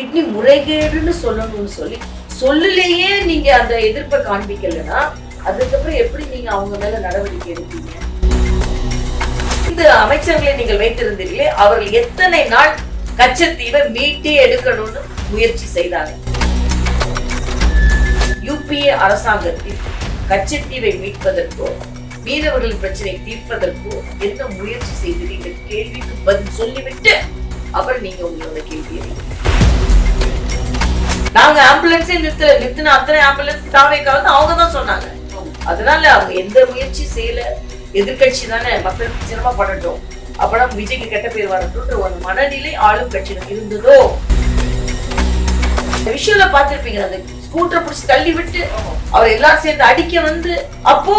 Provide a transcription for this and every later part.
Kidney முறைகேடுன்னு சொல்லணும்னு சொல்லி சொல்லுலேயே நீங்க அந்த எதிர்ப்பை காண்பிக்கலைன்னா அதுக்கப்புறம் எப்படி நீங்க அவங்க மேல நடவடிக்கை எடுப்பீங்க? இந்த அமைச்சர்களை நீங்கள் வைத்திருந்தீர்களே அவர்கள் எத்தனை நாள் கச்சத்தீவை மீட்டே எடுக்கணும்னு முயற்சி செய்தாங்க யூபிஏ அரசாங்கத்தில் கச்சத்தீவை மீட்பதற்கோ மீனவர்கள் பிரச்சனை தீர்ப்பதற்கோ என்ன முயற்சி செய்தது இந்த கேள்விக்கு பதில் சொல்லிவிட்டு அப்புறம் நீங்க உங்களோட கேள்வியை நாங்க ஆம்புலன்ஸே நிறுத்தல நிறுத்தின அத்தனை ஆம்புலன்ஸ் தாவேக்காவது அவங்க தான் சொன்னாங்க. அதனால அவங்க எந்த முயற்சி செய்யல. எதிர்க்கட்சி தானே மக்களுக்கு சிரமப்படட்டும். அப்பதான் விஜய்க்கு கெட்ட பேர் வரட்டும்ன்ற ஒரு மனநிலை ஆளும் கட்சியிடம் இருந்ததோ? இந்த விஷயம்ல பாத்திருப்பீங்க அந்த ஸ்கூட்டரை பிடிச்சி தள்ளி விட்டு அவர் எல்லாரும் சேர்ந்து அடிக்க வந்து அப்போ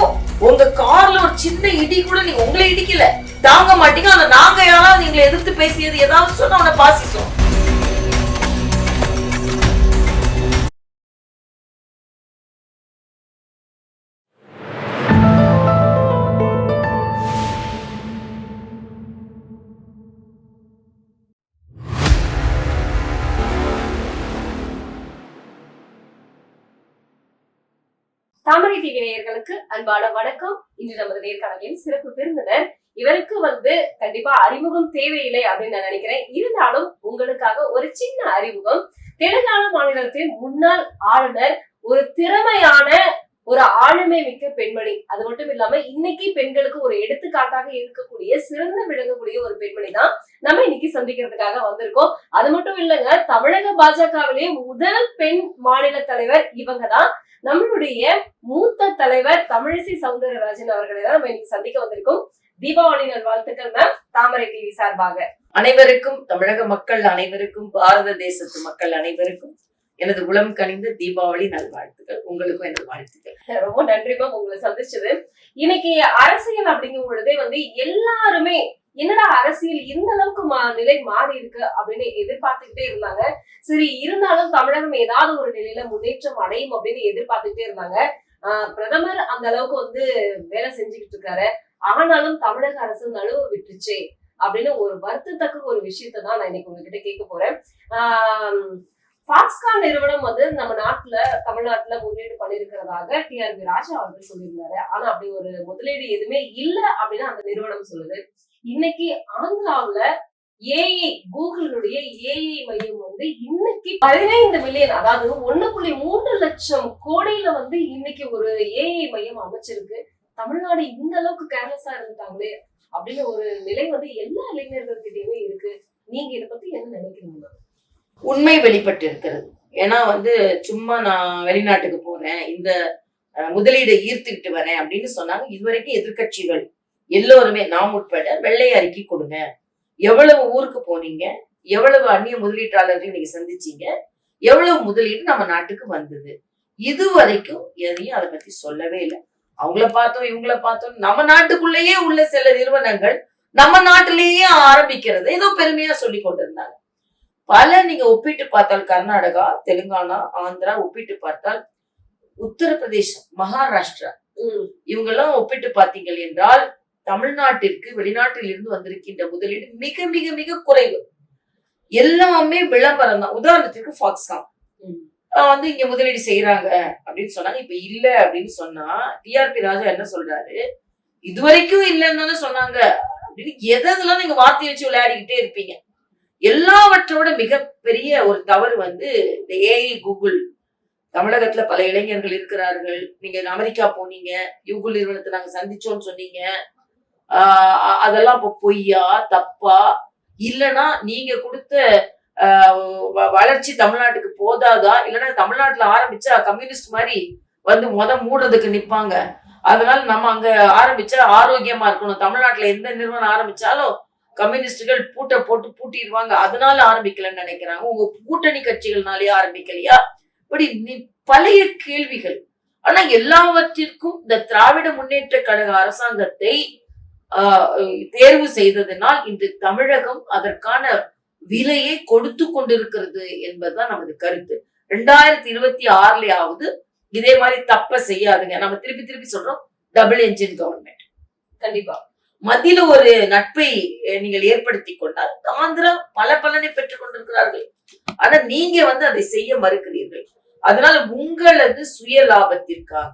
உங்க கார்ல ஒரு சின்ன இடி கூட நீங்க உங்களை இடிக்கல. தாங்க மாட்டீங்க ஆனா நாங்க யாராவது எங்களை எதிர்த்து பேசியது ஏதாவது சொன்னா உன பாசிச்சோம் தாமரை டிவி நேயர்களுக்கு அன்பான வணக்கம். இன்று நமது நேர்காணலில் சிறப்பு விருந்தினர். இவருக்கு வந்து கண்டிப்பா அறிமுகம் தேவையில்லை அப்படின்னு நான் நினைக்கிறேன். இருந்தாலும் உங்களுக்காக ஒரு சின்ன அறிமுகம். தெலுங்கானா மாநிலத்தின் முன்னாள் ஆளுநர் ஒரு திறமையான ஒரு ஆளுமை மிக்க பெண்மணி. அது மட்டும் இல்லாம இன்னைக்கு பெண்களுக்கு ஒரு எடுத்துக்காட்டாக இருக்கக்கூடிய சிறந்த விளங்கக்கூடிய ஒரு பெண்மணி தான் நம்ம இன்னைக்கு சந்திக்கிறதுக்காக வந்திருக்கோம். அது மட்டும் இல்லைங்க தமிழக பாஜகவிலே முதல் பெண் மாநில தலைவர் இவங்க தான். நம்மளுடைய மூத்த தலைவர் தமிழிசை சவுந்தரராஜன் அவர்களை தான் நம்ம இன்னைக்கு சந்திக்க வந்திருக்கோம். தீபாவளி நல்வாழ்த்துக்கள் மேம் தாமரை டிவி சார்பாக. அனைவருக்கும் தமிழக மக்கள் அனைவருக்கும் பாரத தேசத்து மக்கள் அனைவருக்கும் எனது உளம் கனிந்த தீபாவளி நல்வாழ்த்துக்கள் உங்களுக்கும் எனது வாழ்த்துக்கள். ரொம்ப நன்றி மேம் உங்களை சந்திச்சது. இன்னைக்கு அரசியல் அப்படிங்கும் பொழுதே வந்து எல்லாருமே என்னடா அரசியல் இந்த அளவுக்கு மா- நிலை மாறி இருக்கு அப்படின்னு எதிர்பார்த்துக்கிட்டே இருந்தாங்க. சரி இருந்தாலும் தமிழகம் ஏதாவது ஒரு நிலையில முன்னேற்றம் அடையும் அப்படின்னு எதிர்பார்த்துக்கிட்டே இருந்தாங்க. ஆஹ் பிரதமர் அந்த அளவுக்கு வந்து வேலை செஞ்சுக்கிட்டு இருக்காரு. ஆனாலும் தமிழக அரசு நழுவ விட்டுருச்சே அப்படின்னு ஒரு வருத்தத்தக்க ஒரு விஷயத்த தான் நான் இன்னைக்கு உங்ககிட்ட கேட்க போறேன். ஆஹ் ஃபாக்ஸ்கான் நிறுவனம் வந்து நம்ம நாட்டுல தமிழ்நாட்டுல முதலீடு பண்ணிருக்கிறதாக டிஆர்பி ராஜா அவர்கள் சொல்லியிருந்தாரு. ஆனா அப்படி ஒரு முதலீடு எதுவுமே இல்லை அப்படின்னு அந்த நிறுவனம் சொல்லுது. இன்னைக்கு ஆந்திராவில ஏஐ கூகுளுடைய ஏஐ மையம் வந்து இன்னைக்கு பதினைந்து மில்லியன் அதாவது ஒண்ணு புள்ளி மூன்று லட்சம் கோடியில வந்து இன்னைக்கு ஒரு ஏஐ மையம் அமைச்சிருக்கு. தமிழ்நாடு இந்த அளவுக்கு கேர்லெஸ்ஸா இருந்துட்டாங்களே அப்படின்னு ஒரு நிலை வந்து எல்லா இளைஞர்கள்கிட்டயுமே இருக்கு. நீங்க இதை பத்தி என்ன நினைக்கிறீங்க உண்மை வெளிப்பட்டு இருக்கிறது ஏன்னா வந்து சும்மா நான் வெளிநாட்டுக்கு போறேன் இந்த முதலீடை ஈர்த்துக்கிட்டு வரேன் அப்படின்னு சொன்னாங்க. இதுவரைக்கும் எதிர்க்கட்சிகள் எல்லோருமே நாம் உட்பட வெள்ளை அறிக்கை கொடுங்க. எவ்வளவு ஊருக்கு போனீங்க? எவ்வளவு அந்நிய முதலீட்டாளர்கள் நீங்க சந்திச்சீங்க? எவ்வளவு முதலீடு நம்ம நாட்டுக்கு வந்தது? இது வரைக்கும் எதையும் அதை பத்தி சொல்லவே இல்லை. அவங்கள பார்த்தோம் இவங்கள பார்த்தோம். நம்ம நாட்டுக்குள்ளேயே உள்ள சில நிறுவனங்கள் நம்ம நாட்டிலேயே ஆரம்பிக்கிறது ஏதோ பெருமையா சொல்லி கொண்டிருந்தாங்க. பல நீங்க ஒப்பிட்டு பார்த்தால் கர்நாடகா தெலுங்கானா ஆந்திரா ஒப்பிட்டு பார்த்தால் உத்தரப்பிரதேசம் மகாராஷ்டிரா. இவங்கெல்லாம் ஒப்பிட்டு பார்த்தீங்கள் என்றால் தமிழ்நாட்டிற்கு வெளிநாட்டில் இருந்து வந்திருக்கின்ற முதலீடு மிக மிக மிக குறைவு. எல்லாமே விளம்பரம் தான். உதாரணத்துக்கு ஃபாக்ஸ்காம். வந்து இங்க முதலீடு செய்யறாங்க அப்படின்னு சொன்னாங்க. இப்ப இல்ல அப்படின்னு சொன்னா டிஆர்பி ராஜா என்ன சொல்றாரு? இதுவரைக்கும் இல்லைன்னு தானே சொன்னாங்க. அப்படின்னு எதெல்லாம் நீங்க வார்த்தை வச்சு விளையாடிக்கிட்டே இருப்பீங்க. எல்லாவற்றோட மிகப்பெரிய ஒரு தவறு வந்து இந்த ஏஐ கூகுள் தமிழகத்துல பல இளைஞர்கள் இருக்கிறார்கள். நீங்க அமெரிக்கா போனீங்க. கூகுள் நிறுவனத்தை நாங்க சந்திச்சோம்னு சொன்னீங்க. அதெல்லாம் இப்போ பொய்யா தப்பா? இல்லைன்னா நீங்க கொடுத்த வ- வளர்ச்சி தமிழ்நாட்டுக்கு போதாதா? இல்லைன்னா தமிழ்நாட்டுல ஆரம்பிச்சா கம்யூனிஸ்ட் மாதிரி வந்து முத மூடுறதுக்கு நிப்பாங்க. அதனால நம்ம அங்க ஆரம்பிச்சா ஆரோக்கியமா இருக்கணும். தமிழ்நாட்டுல எந்த நிறுவனம் ஆரம்பிச்சாலும் கம்யூனிஸ்டுகள் பூட்டை போட்டு பூட்டிடுவாங்க அதனால ஆரம்பிக்கலன்னு நினைக்கிறாங்க. உங்க கூட்டணி கட்சிகள்னாலேயே ஆரம்பிக்கலையா? இப்படி நி- பழைய கேள்விகள். ஆனா எல்லாவற்றிற்கும் இந்த திராவிட முன்னேற்ற கழக அரசாங்கத்தை தேர்வு செய்ததனால் இன்று தமிழகம் அதற்கான விலையை கொடுத்து கொண்டிருக்கிறது என்பதுதான் நமது கருத்து. ரெண்டாயிரத்தி இருபத்தி ஆறுலயாவது இதே மாதிரி தப்ப செய்யாதுங்க. நம்ம திருப்பி திருப்பி சொல்றோம் டபுள் என்ஜின் கவர்மெண்ட் கண்டிப்பா. மத்தியில ஒரு நட்பை நீங்கள் ஏற்படுத்தி கொண்டால் ஆந்திரா பல பலனை பெற்றுக் கொண்டிருக்கிறார்கள். ஆனா நீங்க வந்து அதை செய்ய மறுக்கிறீர்கள். அதனால உங்களது சுய லாபத்திற்காக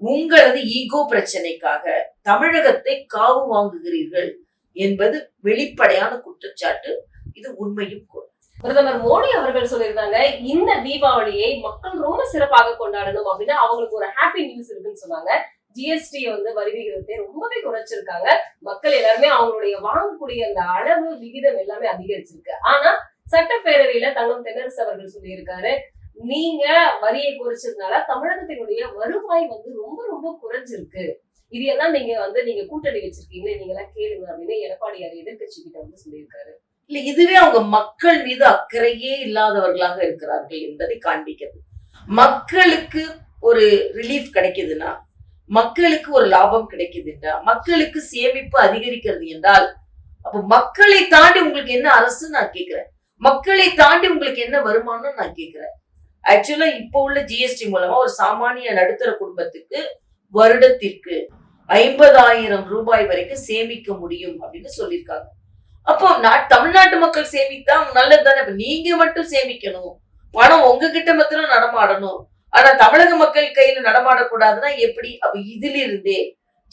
உங்களது ஈகோ பிரச்சனைக்காக தமிழகத்தை காவு வாங்குகிறீர்கள் என்பது வெளிப்படையான குற்றச்சாட்டு. இது உண்மையும் கூட. பிரதமர் மோடி அவர்கள் சொல்லியிருந்தாங்க இந்த தீபாவளியை மக்கள் ரொம்ப சிறப்பாக கொண்டாடணும் அப்படின்னா அவங்களுக்கு ஒரு ஹாப்பி நியூஸ் இருக்குன்னு சொன்னாங்க. ஜிஎஸ்டி வந்து வரி விகிதத்தை ரொம்பவே குறைச்சிருக்காங்க. மக்கள் எல்லாருமே அவங்களுடைய வாங்கக்கூடிய அந்த அளவு விகிதம் எல்லாமே அதிகரிச்சிருக்கு. ஆனா சட்டப்பேரவையில தங்கம் தென்னரசு அவர்கள் சொல்லியிருக்காரு நீங்க வரியை குறைச்சதுனால தமிழகத்தினுடைய வருவாய் வந்து ரொம்ப ரொம்ப குறைஞ்சிருக்கு. இது எல்லாம் நீங்க வந்து நீங்க கூட்டணி வச்சிருக்கீங்களே நீங்க எல்லாம் கேளுங்க அப்படின்னு எடப்பாடியார் எதிர்கட்சி கிட்ட வந்து சொல்லியிருக்காரு. இல்ல இதுவே அவங்க மக்கள் மீது அக்கறையே இல்லாதவர்களாக இருக்கிறார்கள் என்பதை காண்பிக்கிறது. மக்களுக்கு ஒரு ரிலீஃப் கிடைக்குதுன்னா மக்களுக்கு ஒரு லாபம் கிடைக்குதுன்றா மக்களுக்கு சேமிப்பு அதிகரிக்கிறது என்றால் அப்ப மக்களை தாண்டி உங்களுக்கு என்ன அரசு நான் கேட்கிறேன். மக்களை தாண்டி உங்களுக்கு என்ன வருமானம் நான் கேட்கிறேன். ஆக்சுவலா இப்போ உள்ள ஜிஎஸ்டி மூலமா ஒரு சாமானிய நடுத்தர குடும்பத்துக்கு வருடத்திற்கு ஐம்பதாயிரம் ரூபாய் வரைக்கும் சேமிக்க முடியும் அப்படின்னு சொல்லியிருக்காங்க. அப்போ நான் தமிழ்நாட்டு மக்கள் சேமித்தா நல்லது தானே இப்ப நீங்க மட்டும் சேமிக்கணும். பணம் உங்ககிட்ட மாத்திரம் நடமாடணும். ஆனா தமிழக மக்கள் கையில நடமாடக்கூடாதுன்னா எப்படி? அப்ப இதிலிருந்தே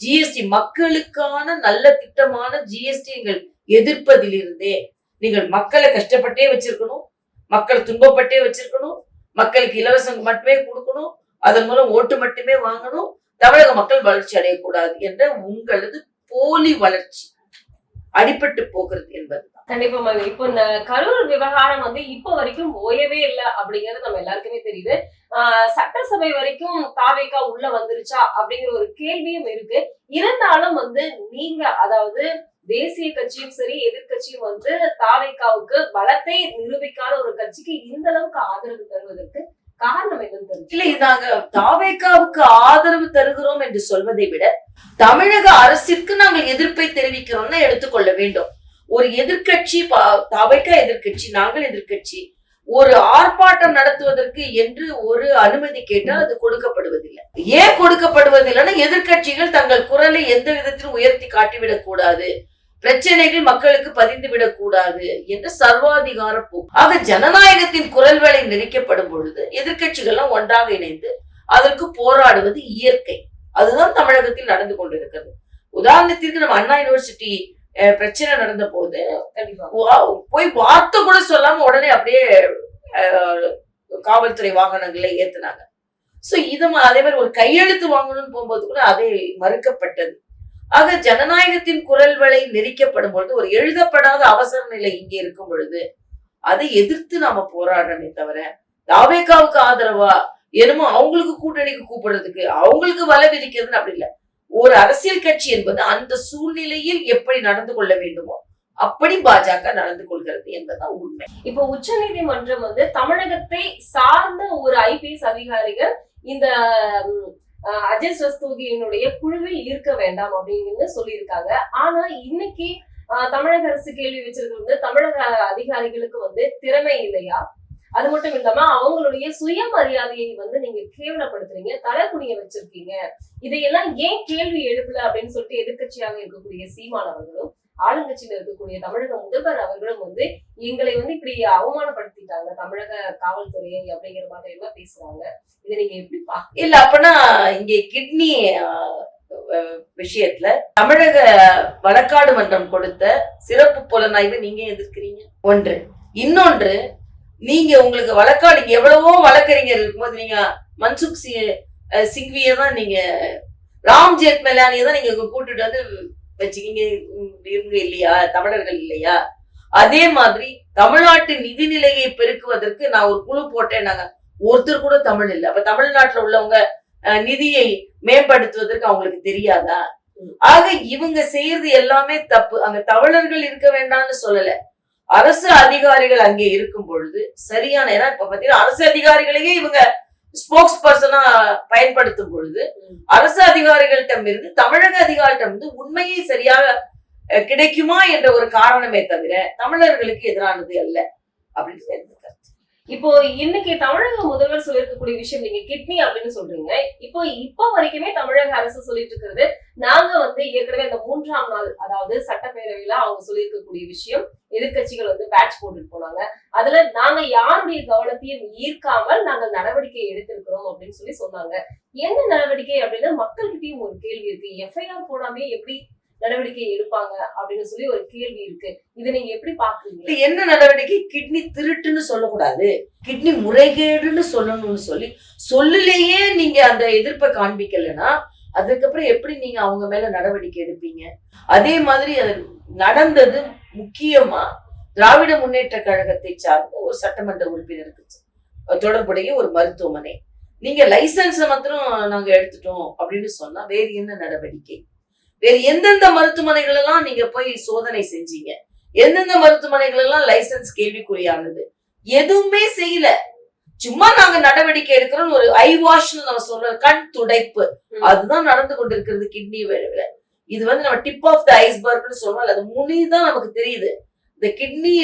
ஜிஎஸ்டி மக்களுக்கான நல்ல திட்டமான ஜிஎஸ்டி நீங்கள் எதிர்ப்பதிலிருந்தே நீங்கள் மக்களை கஷ்டப்பட்டே வச்சிருக்கணும். மக்கள் துன்பப்பட்டே வச்சிருக்கணும். மக்களுக்கு இலவசம் மட்டுமே கொடுக்கணும். அதன் மூலம் ஓட்டு மட்டுமே வாங்கணும். தமிழக மக்கள் வளர்ச்சி அடையக்கூடாது என்ற உங்களது போலி வளர்ச்சி. அடிபட்டு போகிறது என்பது கண்டிப்பா மேம். இப்போ இந்த கரூர் விவகாரம் வந்து இப்போ வரைக்கும் ஓயவே இல்லை அப்படிங்கிறது நம்ம எல்லாருக்குமே தெரியுது. ஆஹ் சட்டசபை வரைக்கும் தாவேக்கா உள்ள வந்துருச்சா அப்படிங்கிற ஒரு கேள்வியும் இருக்கு. இருந்தாலும் வந்து நீங்க அதாவது தேசிய கட்சியும் சரி எதிர்கட்சியும் வந்து தாவைக்காவுக்கு பலத்தை நிரூபிக்காத ஒரு கட்சிக்கு இந்த அளவுக்கு ஆதரவு தருவதற்கு காரணம் என்னன்னு இல்லை நாங்க தாவேக்காவுக்கு ஆதரவு தருகிறோம் என்று சொல்வதை விட தமிழக அரசிற்கு நாங்கள் எதிர்ப்பை தெரிவிக்கிறோம்னு எடுத்துக்கொள்ள வேண்டும். ஒரு எதிர்கட்சி தாவைக்கா எதிர்கட்சி நாங்கள் எதிர்க்கட்சி ஒரு ஆர்ப்பாட்டம் நடத்துவதற்கு என்று ஒரு அனுமதி கேட்டால் அது கொடுக்கப்படுவதில்லை. ஏன் கொடுக்கப்படுவதில்லைன்னா எதிர்க்கட்சிகள் தங்கள் குரலை எந்த விதத்திலும் உயர்த்தி காட்டிவிடக் கூடாது பிரச்சனைகள் மக்களுக்கு பதிந்து விடக்கூடாது என்ற சர்வாதிகார போக்கு. ஆக ஜனநாயகத்தின் குரல் வேலை நெரிக்கப்படும் பொழுது எதிர்க்கட்சிகள்லாம் ஒன்றாக இணைந்து அதற்கு போராடுவது இயற்கை. அதுதான் தமிழகத்தில் நடந்து கொண்டிருக்கிறது. உதாரணத்திற்கு நம்ம அண்ணா யூனிவர்சிட்டி பிரச்சனை நடந்த போது போய் வார்த்தை கூட சொல்லாம உடனே அப்படியே காவல்துறை வாகனங்களை ஏத்துனாங்க. சோ இது அதே மாதிரி ஒரு கையெழுத்து வாங்கணும்னு போகும்போது கூட அதை மறுக்கப்பட்டது. ஆக ஜனநாயகத்தின் குரல் வலை நெரிக்கப்படும் பொழுது ஒரு எழுதப்படாத அவசர நிலை இங்கே இருக்கும் பொழுது அதை எதிர்த்து நாம போராடணுமே தவிர தாவேக்காவுக்கு ஆதரவா? என்னமோ அவங்களுக்கு கூட்டணிக்கு கூப்பிடுறதுக்கு அவங்களுக்கு வலை விதிக்கிறதுன்னு அப்படி இல்லை. ஒரு அரசியல் கட்சி என்பது அந்த சூழ்நிலையில் எப்படி நடந்து கொள்ள வேண்டுமோ அப்படி பாஜக நடந்து கொள்கிறது என்பதுதான் உண்மை. இப்போ உச்சநீதிமன்றம் வந்து தமிழகத்தை சார்ந்த ஒரு ஐபிஎஸ் அதிகாரிகள் இந்த அஜய் ரஸ்தோகியினுடைய குழுவில் இருக்க வேண்டாம் அப்படின்னு சொல்லியிருக்காங்க. ஆனா இன்னைக்கு தமிழக அரசு கேள்வி வச்சிருக்கிறது வந்து தமிழக அதிகாரிகளுக்கு வந்து திறமை இல்லையா? அது மட்டும் இல்லாம அவங்களுடைய சுயமரியாதையை வந்து நீங்க கேவலப்படுத்துறீங்க தலைக்குனிய வச்சிருக்கீங்க. இதையெல்லாம் ஏன் கேள்வி எழுப்பல அப்படின்னு சொல்லிட்டு எதிர்க்கட்சியாக இருக்கக்கூடிய சீமான் அவர்களும் ஆளுங்கட்சியில இருக்கக்கூடிய தமிழக முதல்வர் அவர்களும் வந்து எங்களை வந்து இப்படி அவமானப்படுத்திட்டாங்க. தமிழக காவல்துறையை அப்படிங்கிற மாதிரி எல்லாம் பேசுறாங்க. இதை நீங்க எப்படி பாக்க இல்ல அப்பனா இங்கே கிட்னி விஷயத்துல தமிழக வழக்காடு மன்றம் கொடுத்த சிறப்பு புலனாய்வு நீங்க எதிர்க்கிறீங்க? ஒன்று. இன்னொன்று நீங்க உங்களுக்கு வழக்காடு எவ்வளவோ வழக்கறிஞர் இருக்கும்போது நீங்க மன்சுக் சி சிங்வியை தான் நீங்க ராம் ஜேத்மலானியை தான் நீங்க கூட்டிட்டு வந்து வச்சுக்கிங்க இவங்க இல்லையா? தமிழர்கள் இல்லையா? அதே மாதிரி தமிழ்நாட்டு நிதிநிலையை பெருக்குவதற்கு நான் ஒரு குழு போட்டேன். நாங்க ஒருத்தர் கூட தமிழ் இல்லை. அப்ப தமிழ்நாட்டுல உள்ளவங்க அஹ், நிதியை மேம்படுத்துவதற்கு அவங்களுக்கு தெரியாதா? ஆக இவங்க செய்யறது எல்லாமே தப்பு. அங்க தமிழர்கள் இருக்க வேண்டாம்னு சொல்லல. அரசு அதிகாரிகள் அங்கே இருக்கும் பொழுது சரியான ஏன்னா இப்ப பாத்தீங்கன்னா அரசு அதிகாரிகளையே இவங்க ஸ்போக்ஸ் பர்சனா பயன்படுத்தும் பொழுது அரசு அதிகாரிகளிடம் இருந்து தமிழக அதிகாரிடம் இருந்து உண்மையை சரியாக கிடைக்குமா என்ற ஒரு காரணமே தவிர தமிழர்களுக்கு எதிரானது அல்ல அப்படின்னு சொல்லியிருக்காரு. இப்போ இன்னைக்கு தமிழக முதல்வர் சொல்லியிருக்கக்கூடிய விஷயம் நீங்க கிட்னி அப்படின்னு சொல்றீங்க. இப்போ இப்போ வரைக்குமே தமிழக அரசு சொல்லிட்டு இருக்கிறது நாங்க வந்து ஏற்கனவே அந்த மூன்றாம் நாள் அதாவது சட்டப்பேரவையில அவங்க சொல்லியிருக்கக்கூடிய விஷயம் எதிர்க்கட்சிகள் வந்து பேட்ச் போட்டுட்டு போனாங்க. அதுல நாங்க யாருடைய கவனத்தையும் ஈர்க்காமல் நாங்கள் நடவடிக்கை எடுத்திருக்கிறோம் அப்படின்னு சொல்லி சொன்னாங்க. என்ன நடவடிக்கை அப்படின்னு மக்கள்கிட்டயும் ஒரு கேள்வி இருக்கு. எஃப்ஐஆர் போடாமே எப்படி நடவடிக்கை எடுப்பாங்க அப்படின்னு சொல்லி ஒரு கேள்வி இருக்கு. இதை நீங்க எப்படி பாக்குறீங்க இது என்ன நடவடிக்கை? கிட்னி திருட்டுன்னு சொல்லக்கூடாது. கிட்னி முறைகேடுன்னு சொல்லணும்னு சொல்லி சொல்லுலேயே நீங்க அந்த எதிர்ப்பை காண்பிக்கலைன்னா அதுக்கப்புறம் எப்படி நீங்க அவங்க மேல நடவடிக்கை எடுப்பீங்க? அதே மாதிரி அது நடந்தது முக்கியமா திராவிட முன்னேற்ற கழகத்தை சார்ந்த ஒரு சட்டமன்ற உறுப்பினருக்கு தொடர்புடைய ஒரு மருத்துவமனை. நீங்க லைசன்ஸை மாத்திரம் நாங்க எடுத்துட்டோம் அப்படின்னு சொன்னா வேறு என்ன நடவடிக்கை? வேறு எந்தெந்த மருத்துவமனைகள் எல்லாம் நீங்க போய் சோதனை செஞ்சீங்க? எந்தெந்த மருத்துவமனைகள் எல்லாம் லைசன்ஸ் கேள்விக்குறியானது? எதுவுமே செய்யல. சும்மா நாங்க நடவடிக்கை எடுக்கிறோம் ஒரு ஐ வாஷ்னு நம்ம சொல்றோம் கண் துடைப்பு. அதுதான் நடந்து கொண்டிருக்கிறது கிட்னி வேலையில இது வந்து நம்ம டிப் ஆஃப் த ஐஸ்பர்க்னு சொல்றோம். அது முனி தான் நமக்கு தெரியுது. இந்த கிட்னி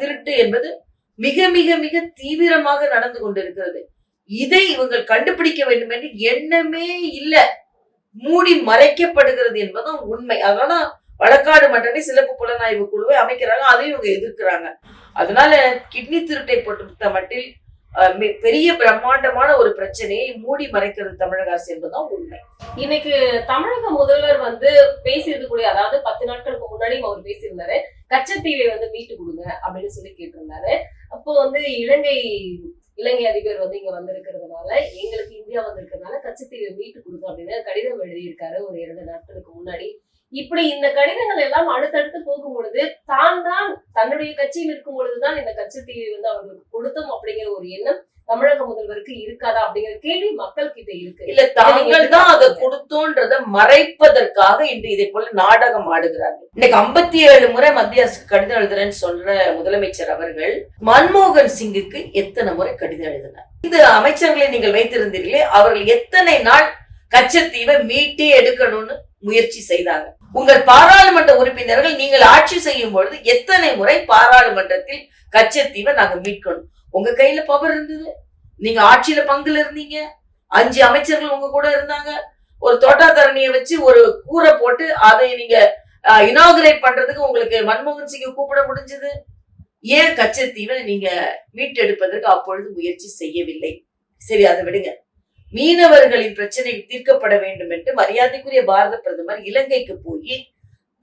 திருட்டு என்பது மிக மிக மிக தீவிரமாக நடந்து கொண்டிருக்கிறது. இதை இவங்கள் கண்டுபிடிக்க வேண்டும் என்று எண்ணமே இல்ல. மூடி மறைக்கப்படுகிறது என்பதுதான் உண்மை. அதனால வழக்காடு மன்றமே சிறப்பு புலனாய்வு குழுவை அமைக்கிறாங்க அதையும் இவங்க எதிர்க்கிறாங்க. அதனால கிட்னி திருட்டை பொறுத்த மட்டில் பெரிய பிரம்மாண்டமான ஒரு பிரச்சனையை மூடி மறைக்கிறது தமிழக அரசு என்பதுதான் உண்மை. இன்னைக்கு தமிழக முதல்வர் வந்து பேசியிருக்கக்கூடிய அதாவது பத்து நாட்களுக்கு முன்னாடி அவர் பேசியிருந்தாரு கச்சத்தீவை வந்து மீட்டு கொடுங்க அப்படின்னு சொல்லி கேட்டிருந்தாரு. அப்போ வந்து இலங்கை இலங்கை அதிபர் வந்து இங்க வந்திருக்கிறதுனால எங்களுக்கு இந்தியா வந்திருக்கிறதுனால கச்சத்தீவை மீட்டு கொடுக்கும் அப்படின்னு கடிதம் எழுதியிருக்காரு ஒரு இரண்டு நாட்களுக்கு முன்னாடி. இப்படி இந்த கடிதங்கள் எல்லாம் அடுத்தடுத்து போகும் பொழுது தான் தான் தன்னுடைய கட்சியில் இருக்கும் பொழுதுதான் இந்த கச்சத்தீவை வந்து அவர்களுக்கு கொடுத்தோம் அப்படிங்கிற ஒரு எண்ணம் தமிழக முதல்வருக்கு இருக்காதா அப்படிங்கிற கேள்வி மக்கள் கிட்ட இருக்கு. இல்ல தாங்கள் தான் அதை கொடுத்தோன்றத மறைப்பதற்காக இன்று இதை போல நாடகம் ஆடுகிறார்கள். இன்னைக்கு ஐம்பத்தி ஏழு முறை மத்திய அரசுக்கு கடிதம் எழுதுறேன்னு சொல்ற முதலமைச்சர் அவர்கள் மன்மோகன் சிங்குக்கு எத்தனை முறை கடிதம் எழுதினார்? இந்த அமைச்சர்களை நீங்கள் வைத்திருந்தீர்களே அவர்கள் எத்தனை நாள் கச்சத்தீவை மீட்டே எடுக்கணும்னு முயற்சி செய்தாங்க. உங்கள் பாராளுமன்ற உறுப்பினர்கள் நீங்கள் ஆட்சி செய்யும் பொழுது எத்தனை முறை பாராளுமன்றத்தில் கச்சத்தீவை நாங்க மீட்கணும்? உங்க கையில பவர் இருந்தது. நீங்க ஆட்சியில பங்குல இருந்தீங்க. அஞ்சு அமைச்சர்கள் உங்க கூட இருந்தாங்க. ஒரு தோட்டாத்தரணியை வச்சு ஒரு கூரை போட்டு அதை நீங்க இனாகுரேட் பண்றதுக்கு உங்களுக்கு மன்மோகன் சிங்கை கூப்பிட முடிஞ்சது. ஏன் கச்சத்தீவை நீங்க மீட்டெடுப்பதற்கு அப்பொழுது முயற்சி செய்யவில்லை? சரி அதை விடுங்க. மீனவர்களின் பிரச்சனை தீர்க்கப்பட வேண்டும் என்று மரியாதைக்குரிய பாரத பிரதமர் இலங்கைக்கு போய்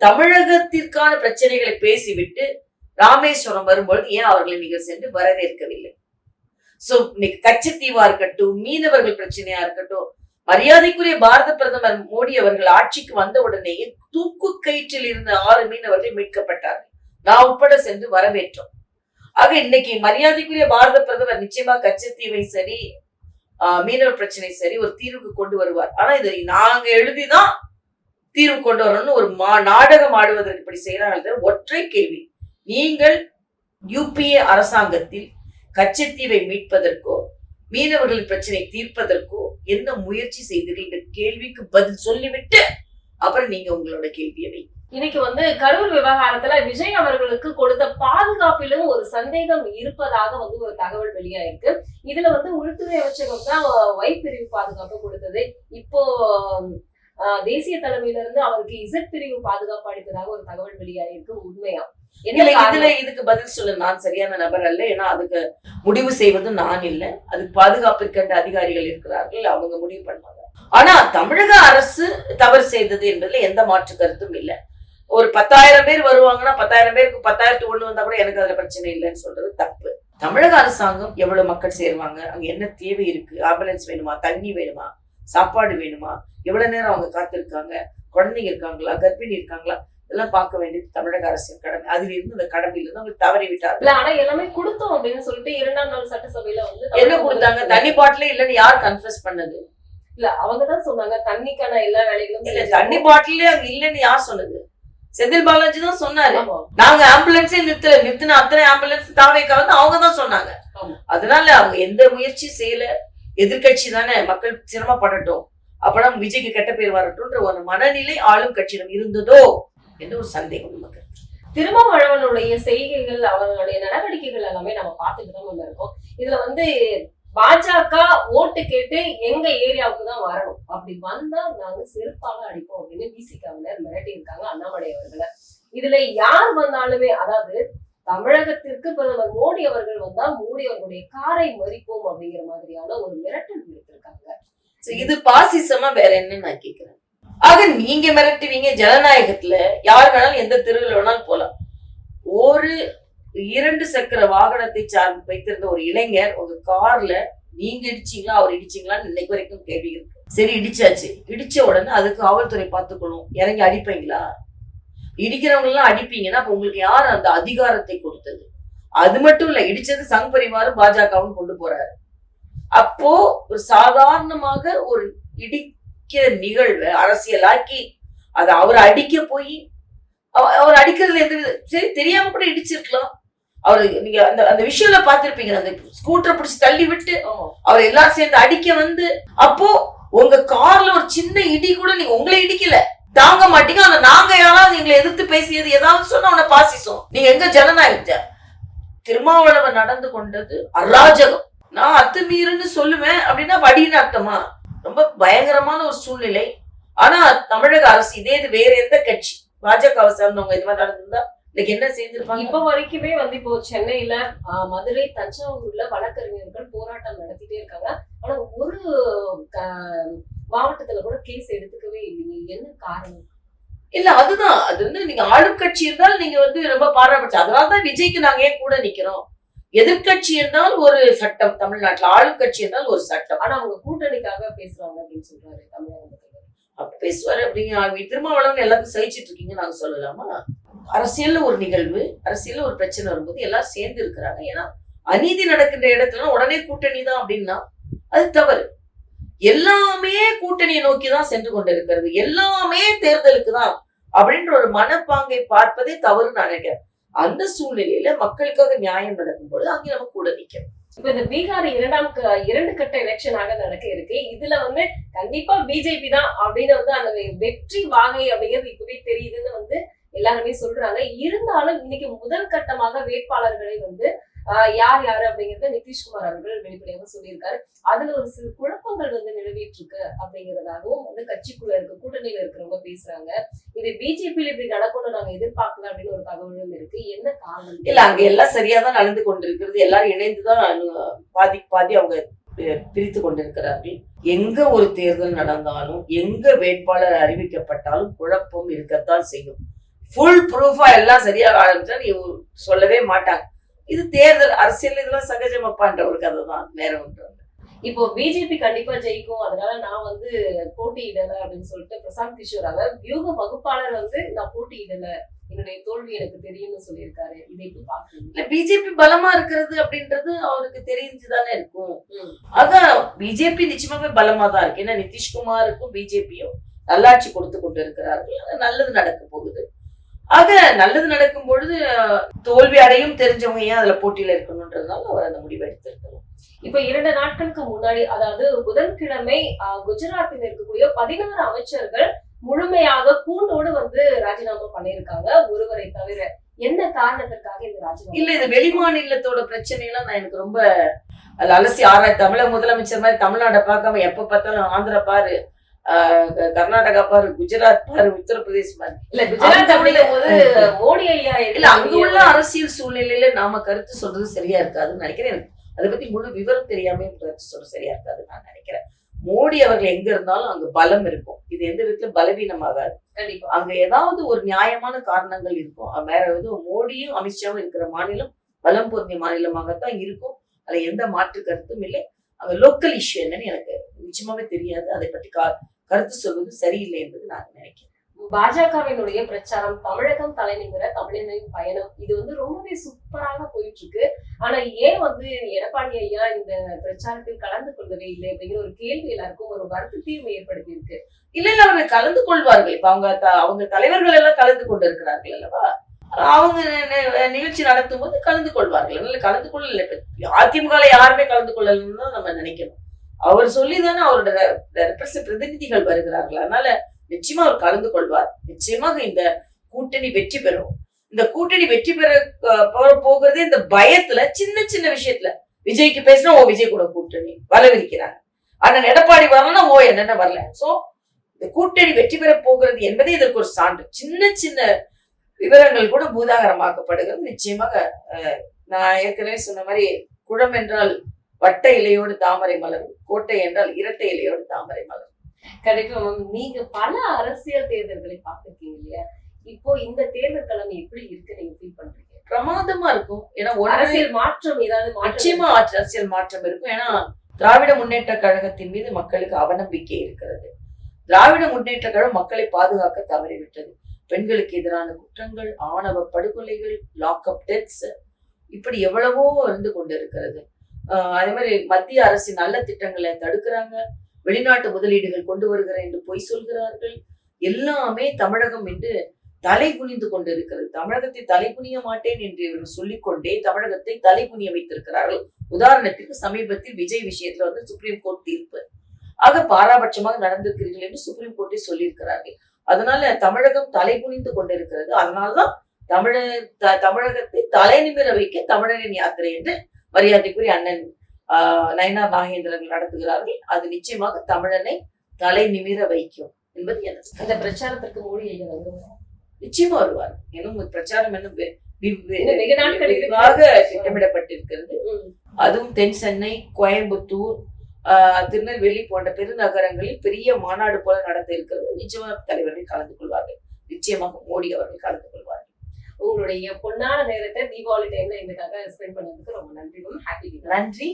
தமிழகத்திற்கான பிரச்சனைகளை பேசிவிட்டு ராமேஸ்வரம் வரும்பொழுது ஏன் அவர்களை நீங்கள் சென்று வரவேற்கவில்லை? சோ இன்னைக்கு கச்சத்தீவா இருக்கட்டும் மீனவர்கள் பிரச்சனையா இருக்கட்டும் மரியாதைக்குரிய பாரத பிரதமர் மோடி அவர்கள் ஆட்சிக்கு வந்த உடனேயே தூக்கு கயிற்றில் இருந்த ஆறு மீனவர்கள் மீட்கப்பட்டார்கள். நான் உட்பட சென்று வரவேற்றோம். ஆக இன்னைக்கு மரியாதைக்குரிய பாரத பிரதமர் நிச்சயமா கச்சத்தீவை சரி மீனவர் பிரச்சனை சரி ஒரு தீர்வுக்கு கொண்டு வருவார். ஆனா இதை நாங்க எழுதிதான் தீர்வு கொண்டு வரணும்னு ஒரு மா நாடகம் ஆடுவதற்கு இப்படி செய்யறாங்க ஒற்றை கேள்வி. நீங்கள் யூபிஏ அரசாங்கத்தில் கச்சத்தீவை மீட்பதற்கோ மீனவர்களின் பிரச்சனை தீர்ப்பதற்கோ என்ன முயற்சி செய்தீர்கள் என்ற கேள்விக்கு பதில் சொல்லிவிட்டு அப்புறம் நீங்க உங்களோட கேள்வியை வைங்க. இன்னைக்கு வந்து கரூர் விவகாரத்துல விஜய் அவர்களுக்கு கொடுத்த பாதுகாப்பிலும் ஒரு சந்தேகம் இருப்பதாக வந்து ஒரு தகவல் வெளியாயிருக்கு. இதுல வந்து உள்துறை அமைச்சகம் தான் பிரிவு பாதுகாப்பு கொடுத்தது. இப்போ தேசிய தலைமையில இருந்து அவருக்கு இசட் பிரிவு பாதுகாப்பு அளிப்பதாக ஒரு தகவல் வெளியாயிருக்கு உண்மையா? இதுல? இதுக்கு பதில் சொல்ல. நான் சரியான நபர் அல்ல. ஏன்னா அதுக்கு முடிவு செய்வது நான் இல்ல. அதுக்கு பாதுகாப்பிற்கண்ட அதிகாரிகள் இருக்கிறார்கள். அவங்க முடிவு பண்ணுவாங்க. ஆனா தமிழக அரசு தவறு செய்தது என்பதுல எந்த மாற்று கருத்தும் இல்ல. ஒரு பத்தாயிரம் பேர் வருவாங்கன்னா பத்தாயிரம் பேருக்கு பத்தாயிரத்து ஒண்ணு வந்தா கூட எனக்கு அதுல பிரச்சனை இல்லைன்னு சொல்றது தப்பு. தமிழக அரசாங்கம் எவ்வளவு மக்கள் சேருவாங்க? அங்க என்ன தேவை இருக்கு? ஆம்புலன்ஸ் வேணுமா? தண்ணி வேணுமா? சாப்பாடு வேணுமா? எவ்வளவு நேரம் அவங்க காத்திருக்காங்க? குழந்தைங்க இருக்காங்களா? கர்ப்பிணி இருக்காங்களா? இதெல்லாம் பார்க்க வேண்டியது தமிழக அரசின் கடமை. அதில் இருந்து அந்த கடமையில இருந்து அவங்க தவறி விட்டார்கள். இல்ல ஆனா எல்லாமே கொடுத்தோம் அப்படின்னு சொல்லிட்டு இரண்டாம் நாள் சட்டசபையில வந்து என்ன கொடுத்தாங்க? தண்ணி பாட்டிலே இல்லைன்னு யார் கன்ஃபஸ் பண்ணது? இல்ல அவங்க தான் சொன்னாங்க. தண்ணிக்கான எல்லா வேலைகளும் இல்ல. தண்ணி பாட்டிலே அங்க இல்லைன்னு யார் சொன்னது? செந்தில் பாலாஜி தான் சொன்னாரு. நாங்க ஆம்புலன்ஸே நிறுத்தல நிறுத்தின அத்தனை ஆம்புலன்ஸ் தாவேக்கா வந்து அவங்க தான் சொன்னாங்க. அதனால அவங்க எந்த முயற்சியும் செய்யல. எதிர்க்கட்சி தானே மக்கள் சிரமப்படட்டும் அப்பதான் விஜய்க்கு கெட்ட பேர் வரட்டும்ன்ற ஒரு மனநிலை ஆளும் கட்சியிடம் இருந்ததோ என்ற ஒரு சந்தேகம் நமக்கு திருமாவளவனுடைய செய்கைகள் அவர்களுடைய நடவடிக்கைகள் எல்லாமே நம்ம பார்த்துட்டு தான் இருக்கோம் இதுல வந்து பாஜக ஓட்டு கேட்டு எங்க ஏரியாவுக்கு தான் வரணும். அப்படி வந்தா நாங்க செருப்பாக அடிப்போம் அப்படின்னு பிசிகாவினர் மிரட்டி இருக்காங்க அண்ணாமலை அவர்களை. இதுல யார் வந்தாலுமே அதாவது தமிழகத்திற்கு பிரதமர் மோடி அவர்கள் வந்தா மோடி அவர்களுடைய காரை மறிப்போம் அப்படிங்கிற மாதிரியான ஒரு மிரட்டல் விடுத்திருக்காங்க. இது பாசிசமா வேற என்ன நான் கேக்குறேன். ஆக நீங்க மிரட்டுவீங்க ஜனநாயகத்துல. யார் வேணாலும் எந்த தெருவில் வேணாலும் போலாம். ஒரு இரண்டு சக்கர வாகனத்தை சார்ந்து வைத்திருந்த ஒரு இளைஞர் ஒரு கார்ல நீங்க இடிச்சீங்களா அவர் இடிச்சீங்களான்னு இன்னைக்கு வரைக்கும் கேள்வி இருக்கு. சரி இடிச்சாச்சு. இடிச்ச உடனே அது காவல்துறை பார்த்துக்கணும். இறங்கி அடிப்பீங்களா? இடிக்கிறவங்க எல்லாம் அடிப்பீங்கன்னா அப்ப உங்களுக்கு யார் அந்த அதிகாரத்தை கொடுத்தது? அது மட்டும் இல்ல இடிச்சது சங் பரிவாரும் பாஜகவும் கொண்டு போறாரு. அப்போ ஒரு சாதாரணமாக ஒரு இடிக்கிற நிகழ்வு அரசியலாக்கி அதை அவர் அடிக்க போய் அவ- அவர் அடிக்கிறதுல எந்த சரி தெரியாம கூட இடிச்சிருக்கலாம். அவர் நீங்க அந்த அந்த விஷயம்ல பார்த்திருப்பீங்க. அந்த ஸ்கூட்டரை பிடிச்சி தள்ளி விட்டு அவர் எல்லாரும் சேர்ந்து அடிக்க வந்து அப்போ உங்க கார்ல ஒரு சின்ன இடி கூட நீங்க உங்களை இடிக்கல. தாங்க மாட்டீங்க. ஆனா நாங்க யாராவது எங்களை எதிர்த்து பேசியது ஏதாவது சொன்னா உன்னை பாசிசம். நீங்க எங்க ஜனநாயக திருமாவளவன் நடந்து கொண்டது அராஜகம். நான் அத்துமீறுன்னு சொல்லுவேன் அப்படின்னா வடின்னு அர்த்தமா? ரொம்ப பயங்கரமான ஒரு சூழ்நிலை. ஆனா தமிழக அரசு இதே இது வேற எந்த கட்சி? பாஜகவை சார்ந்தவங்க இது மாதிரி நடந்திருந்தா இன்னைக்கு என்ன செய்திருப்பாங்க இப்ப வரைக்குமே வந்து இப்போ சென்னையில மதுரை தஞ்சாவூர்ல வழக்கறிஞர்கள் போராட்டம் நடத்திட்டே இருக்காங்க. ஆனா ஒரு மாவட்டத்துல கூட கேஸ் எடுத்துக்கவே இல்லையே என்ன காரணம்? இல்ல அதுதான். அது வந்து நீங்க ஆளும் கட்சி இருந்தால் நீங்க வந்து ரொம்ப பாராட்டு அதனாலதான் விஜய்க்கு நாங்க ஏன் கூட நிக்கிறோம்? எதிர்க்கட்சி என்றால் ஒரு சட்டம். தமிழ்நாட்டுல ஆளும் கட்சி என்றால் ஒரு சட்டம். ஆனா அவங்க கூட்டணிக்காக பேசுறாங்க அப்படின்னு சொல்றாரு தமிழக பேசுவாரு அப்படிங்க. திருமாவளவன் எல்லாத்தையும் சகிச்சிட்டு இருக்கீங்க நாங்க சொல்லலாமா? அரசியல்ல ஒரு நிகழ்வு அரசியல்ல ஒரு பிரச்சனை வரும்போது எல்லாரும் சேர்ந்து இருக்கிறாங்க. ஏன்னா அநீதி நடக்கின்ற இடத்துல உடனே கூட்டணி தான் அப்படின்னா அது தவறு. எல்லாமே கூட்டணியை நோக்கி தான் சென்று கொண்டிருக்கிறது. எல்லாமே தேர்தலுக்கு தான் அப்படின்ற ஒரு மனப்பாங்கை பார்ப்பதே தவறு நான் நினைக்கிறேன். அந்த சூழ்நிலையில மக்களுக்காக நியாயம் நடக்கும் பொழுது அங்கே நம்ம கூட நிற்கணும் இப்ப இந்த பீகார் இரண்டாம் க- இரண்டு கட்ட எலெக்ஷனாக நடக்க இருக்கு. இதுல வந்து கண்டிப்பா பிஜேபி தான் அப்படின்னு வந்து அந்த வெற்றி வாகை அப்படிங்கிறது இப்பவே தெரியுதுன்னு வந்து எல்லாருமே சொல்றாங்க. இருந்தாலும் இன்னைக்கு முதல் கட்டமாக வேட்பாளர்களை வந்து யார் யாரு அப்படிங்கறத நிதிஷ்குமார் அவர்கள் வெளிப்படையாக சொல்லியிருக்காரு. அதுல ஒரு சில குழப்பங்கள் வந்து நிலவிட்டு இருக்கு அப்படிங்கறதாகவும் வந்து கட்சிக்குள்ள இருக்க கூட்டணியில இருக்கிறவங்க பேசுறாங்க. இது பிஜேபியில இப்படி நடக்கும்னு நாங்க எதிர்பார்க்கல அப்படின்னு ஒரு தகவலும் இருக்கு. என்ன காரணம்? இல்ல அங்க எல்லாம் சரியாதான் நடந்து கொண்டிருக்கிறது. எல்லாரும் இணைந்துதான் பாதி பாதி அவங்க பி- பிரித்து கொண்டிருக்கிறார்கள். எங்க ஒரு தேர்தல் நடந்தாலும் எங்க வேட்பாளர் அறிவிக்கப்பட்டாலும் குழப்பம் இருக்கத்தான் செய்யும். ஃபுல் ப்ரூஃபா எல்லாம் சரியாக ஆரம்பிச்சா நீ சொல்லவே மாட்டாங்க இது தேர்தல் அரசியல் இதெல்லாம் சகஜமப்பான்ற ஒரு கதை தான். வேற ஒன்று. இப்போ பிஜேபி கண்டிப்பா ஜெயிக்கும். அதனால நான் வந்து போட்டியிடல அப்படின்னு சொல்லிட்டு பிரசாந்த் கிஷோர் அவர் வியூக வகுப்பாளர் வந்து நான் போட்டியிடல. என்னுடைய தோல்வி எனக்கு தெரியும்னு சொல்லியிருக்காரு. இதை இப்ப பாக்குறீங்க இல்ல பிஜேபி பலமா இருக்கிறது அப்படின்றது அவருக்கு தெரிஞ்சுதானே இருக்கும். அதான் பிஜேபி நிச்சயமாவே பலமா தான் இருக்கு. ஏன்னா நிதிஷ்குமாருக்கும் பிஜேபியும் நல்லாட்சி கொடுத்து கொண்டு இருக்கிறார்கள். அது நல்லது நடக்க போகுது. ஆக நல்லது நடக்கும் பொழுது தோல்வி அடையும் தெரிஞ்சவங்க ஏன் அதுல போட்டியில இருக்கணும்ன்றதுனால அவர் அந்த முடிவை எடுத்திருக்கலாம் இப்ப இரண்டு நாட்களுக்கு முன்னாடி அதாவது புதன்கிழமை குஜராத்தில் இருக்கக்கூடிய பதினாறு அமைச்சர்கள் முழுமையாக பூண்டோடு வந்து ராஜினாமா பண்ணியிருக்காங்க. ஒருவரை தவிர என்ன காரணத்திற்காக இந்த ராஜினாமா இல்ல இது வெளிமாநிலத்தோட பிரச்சனையெல்லாம் நான் எனக்கு ரொம்ப அலசி ஆராய் தமிழக முதலமைச்சர் மாதிரி தமிழ்நாட்டை பார்க்காம எப்ப பார்த்தாலும் ஆந்திரா பாரு. கர்நாடகா பாரு குஜராத் பாரு உத்தரப்பிரதேஷ் பாரு. இல்ல குஜராத் அப்படிங்கும் போது மோடி ஐயா இல்ல அங்க உள்ள அரசியல் சூழ்நிலையில நாம கருத்து சொல்றது சரியா இருக்காதுன்னு நினைக்கிறேன் எனக்கு. அதை பத்தி முழு விவரம் தெரியாம கருத்து சொல்றது சரியா இருக்காதுன்னு நான் நினைக்கிறேன். மோடி அவர்கள் எங்க இருந்தாலும் அங்க பலம் இருக்கும். இது எந்த விதத்துல பலவீனமாகாது. கண்டிப்பா. அங்க ஏதாவது ஒரு நியாயமான காரணங்கள் இருக்கும். வேற எதுவும் மோடியும் அமித்ஷாவும் இருக்கிற மாநிலம் பலம் பொருந்திய மாநிலமாகத்தான் இருக்கும். அதுல எந்த மாற்று கருத்தும் இல்லை. அங்க லோக்கல் இஷ்யூ என்னன்னு எனக்கு நிச்சயமாவே தெரியாது. அதை பற்றி கா- கருத்து சொல்வது சரியில்லை என்பது நான் நினைக்கிறேன். பாஜகவினுடைய பிரச்சாரம் தமிழகம் தலைநிமிர தமிழனின் பயணம் இது வந்து ரொம்பவே சூப்பராக போயிட்டு இருக்கு ஆனா ஏன் வந்து எடப்பாடி ஐயா இந்த பிரச்சாரத்தில் கலந்து கொள்ளவே இல்லை அப்படிங்கிற ஒரு கேள்வி எல்லாருக்கும் ஒரு வருத்தத்தையும் ஏற்படுத்தி இருக்கு இல்ல இல்ல அவர்கள் கலந்து கொள்வார்கள். இப்ப அவங்க அவங்க தலைவர்கள் எல்லாம் கலந்து கொண்டு இருக்கிறார்கள் அல்லவா? அவங்க நிகழ்ச்சி நடத்தும் போது கலந்து கொள்வார்கள். கலந்து கொள்ளல. அதிமுக யாருமே கலந்து கொள்ளலன்னு நம்ம நினைக்கணும். அவர் சொல்லிதானே அவரோட பிரதிநிதிகள் வருகிறார்கள். அதனால நிச்சயமா அவர் கலந்து கொள்வார். நிச்சயமாக இந்த கூட்டணி வெற்றி பெறும். இந்த கூட்டணி வெற்றி பெற அஹ், போகிறது இந்த பயத்துல சின்ன சின்ன விஷயத்துல. விஜய்க்கு பேசினா ஓ விஜய் கூட கூட்டணி வரவிருக்கிறாங்க அண்ணன் எடப்பாடி வரலன்னா ஓ என்னென்ன வரல. சோ இந்த கூட்டணி வெற்றி பெற போகிறது என்பதே இதற்கு ஒரு சான்று. சின்ன சின்ன விவரங்கள் கூட பூதாகரமாக்கப்படுகிறது. நிச்சயமாக அஹ், நான் ஏற்கனவே சொன்ன மாதிரி குடம் என்றால் வட்ட இலையோடு தாமரை மலரும். கோட்டை என்றால் இரட்டை இலையோடு தாமரை மலரும். கண்டிப்பா மேம் நீங்க பல அரசியல் தேர்தல்களை பார்த்திருக்கீங்க இல்லையா? இப்போ இந்த தேர்தல் களம் எப்படி இருக்கு நீங்க ஃபீல் பண்றீங்க? பிரமாதமா இருக்கும். ஏன்னா அரசியல் மாற்றம் ஏதாவது நிச்சயமா அரசியல் மாற்றம் இருக்கும். ஏன்னா திராவிட முன்னேற்ற கழகத்தின் மீது மக்களுக்கு அவநம்பிக்கை இருக்கிறது. திராவிட முன்னேற்ற கழகம் மக்களை பாதுகாக்க தவறிவிட்டது. பெண்களுக்கு எதிரான குற்றங்கள் ஆணவ படுகொலைகள் லாக்அப் டெத்ஸ் இப்படி எவ்வளவோ இருந்து கொண்டு இருக்கிறது ஆஹ் அதே மாதிரி மத்திய அரசின் நல்ல திட்டங்களை தடுக்கிறாங்க. வெளிநாட்டு முதலீடுகள் கொண்டு வருகிறேன் என்று பொய் சொல்கிறார்கள். எல்லாமே தமிழகம் என்று தலை குனிந்து கொண்டிருக்கிறது. தமிழகத்தை தலை குனிய மாட்டேன் என்று இவர்கள் சொல்லிக்கொண்டே தமிழகத்தை தலை குனிய வைத்திருக்கிறார்கள். உதாரணத்திற்கு சமீபத்தில் விஜய் விஷயத்துல வந்து சுப்ரீம் கோர்ட் தீர்ப்பு. ஆக பாராபட்சமாக நடந்திருக்கிறீர்கள் என்று சுப்ரீம் கோர்ட்டை சொல்லியிருக்கிறார்கள். அதனால தமிழகம் தலை குனிந்து கொண்டிருக்கிறது. அதனால்தான் தமிழ த- தமிழகத்தை தலை நிமிர வைக்க தமிழரின் யாத்திரை என்று மரியாதைக்குரிய அண்ணன் ஆஹ் நயனார் நாகேந்திரன் நடத்துகிறார்கள். அது நிச்சயமாக தமிழனை தலை நிமிர வைக்கும் என்பது எனது அந்த பிரச்சாரத்திற்கு மோடி ஐயா நிச்சயமா வருவார். இன்னும் பிரச்சாரம் இன்னும் வி- இன்னும் திட்டமிடப்பட்டிருக்கிறது. அதுவும் தென் சென்னை கோயம்புத்தூர் ஆஹ், திருநெல்வேலி போன்ற பெருநகரங்களில் பெரிய மாநாடு போல நடத்த இருக்கிறது. நிச்சயமாக தலைவர்கள் கலந்து கொள்வார்கள். நிச்சயமாக மோடி அவர்கள் கலந்து கொள்வார்கள். உங்களுடைய பொன்னான நேரத்தை தீபாவளி டைம்ல எங்களுக்காக ஸ்பெண்ட் பண்ணதுக்கு ரொம்ப நன்றி மேம் ஹாப்பி நன்றி.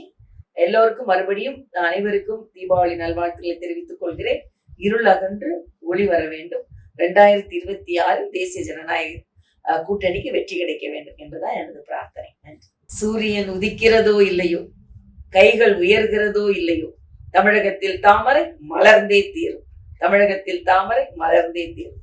எல்லோருக்கும் மறுபடியும் அனைவருக்கும் தீபாவளி நல்வாழ்த்துக்களை தெரிவித்துக் கொள்கிறேன். இருள் அகன்று ஒளி வர வேண்டும். ரெண்டாயிரத்தி இருபத்தி ஆறில் தேசிய ஜனநாயக அஹ், கூட்டணிக்கு வெற்றி கிடைக்க வேண்டும் என்பதுதான் எனது பிரார்த்தனை. நன்றி. சூரியன் உதிக்கிறதோ இல்லையோ? கைகள் உயர்கிறதோ இல்லையோ? தமிழகத்தில் தாமரை மலர்ந்தே தீரும். தமிழகத்தில் தாமரை மலர்ந்தே தீரும்.